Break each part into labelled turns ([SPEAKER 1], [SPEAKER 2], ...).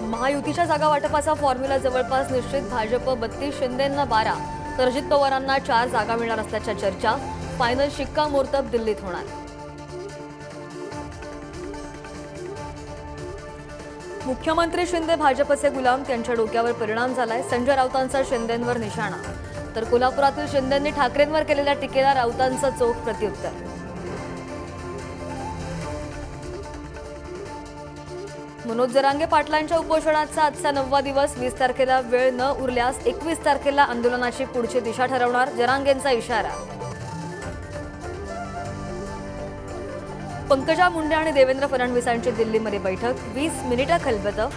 [SPEAKER 1] महायुतीच्या जागा वाटपाचा फॉर्म्युला जवळपास निश्चित. भाजप बत्तीस शिंदेंना बारा. तर अजित पवारांना चार जागा मिळणार असल्याच्या चर्चा. फायनल शिक्कामोर्तब दिल्लीत होणार. मुख्यमंत्री शिंदे भाजपचे गुलाम त्यांच्या डोक्यावर परिणाम झालाय. संजय राऊतांचा शिंदेंवर निशाणा. तर कोल्हापुरातील शिंदेंनी ठाकरेंवर केलेल्या टीकेला राऊतांचं चोख प्रत्युत्तर. मनोज जरांगे पाटलांच्या उपोषणाचा आजचा नववा दिवस वीस तारखेला वेळ न उरल्यास एकवीस तारखेला आंदोलनाची पुढची दिशा ठरवणार जरांगेंचा इशारा. पंकजा मुंडे आणि देवेंद्र फडणवीसांची दिल्लीमध्ये बैठक. वीस मिनिटं खलबतं.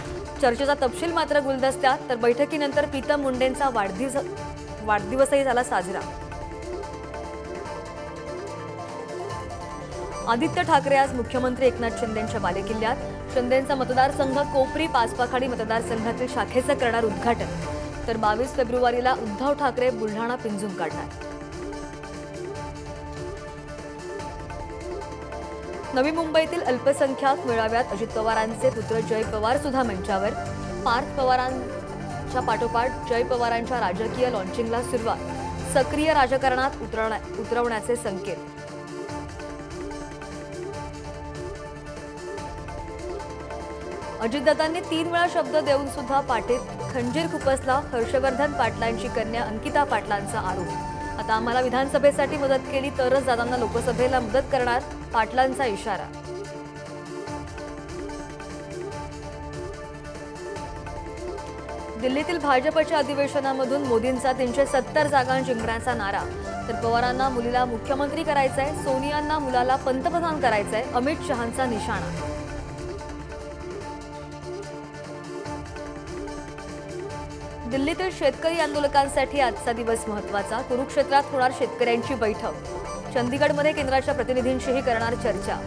[SPEAKER 1] चर्चेचा तपशील मात्र गुलदस्त्यात तर बैठकीनंतर पीतम मुंडेंचा वाढदिवस वाढदिवसही झाला साजरा. आदित्य ठाकरे आज मुख्यमंत्री एकनाथ शिंदेंच्या बालेकिल्ल्यात. शिंदेंचा मतदारसंघ कोपरी पाचपाखाडी मतदारसंघातील शाखेचं करणार उद्घाटन. तर बावीस फेब्रुवारीला उद्धव ठाकरे बुलढाणा पिंजून काढणार. नवी मुंबईतील अल्पसंख्याक मेळाव्यात अजित पवारांचे पुत्र जय पवार सुद्धा मंचावर. पार्थ पवारांच्या पाठोपाठ जय पवारांच्या राजकीय लॉन्चिंगला सुरुवात. सक्रिय राजकारणात उतरवण्याचे संकेत. अजितदादांनी तीन वेळा शब्द देऊन सुद्धा पाटीत खंजीर खुपसला हर्षवर्धन पाटलांची कन्या अंकिता पाटलांचा आरोप. आता आम्हाला विधानसभेसाठी मदत केली तरच दादांना लोकसभेला मदत करणार पाटलांचा इशारा. दिल्लीतील भाजपच्या अधिवेशनामधून मोदींचा तीनशे सत्तर जागा जिंकण्याचा नारा. तर पवारांना मुलीला मुख्यमंत्री करायचंय सोनियांना मुलाला पंतप्रधान करायचंय अमित शहांचा निशाणा. दिल्लीतील शेतकरी आंदोलकांसाठी आजचा दिवस महत्त्वाचा कुरुक्षेत्रात होणार शेतकऱ्यांची बैठक. चंदीगडमध्ये केंद्राच्या प्रतिनिधींशीही करणार चर्चा.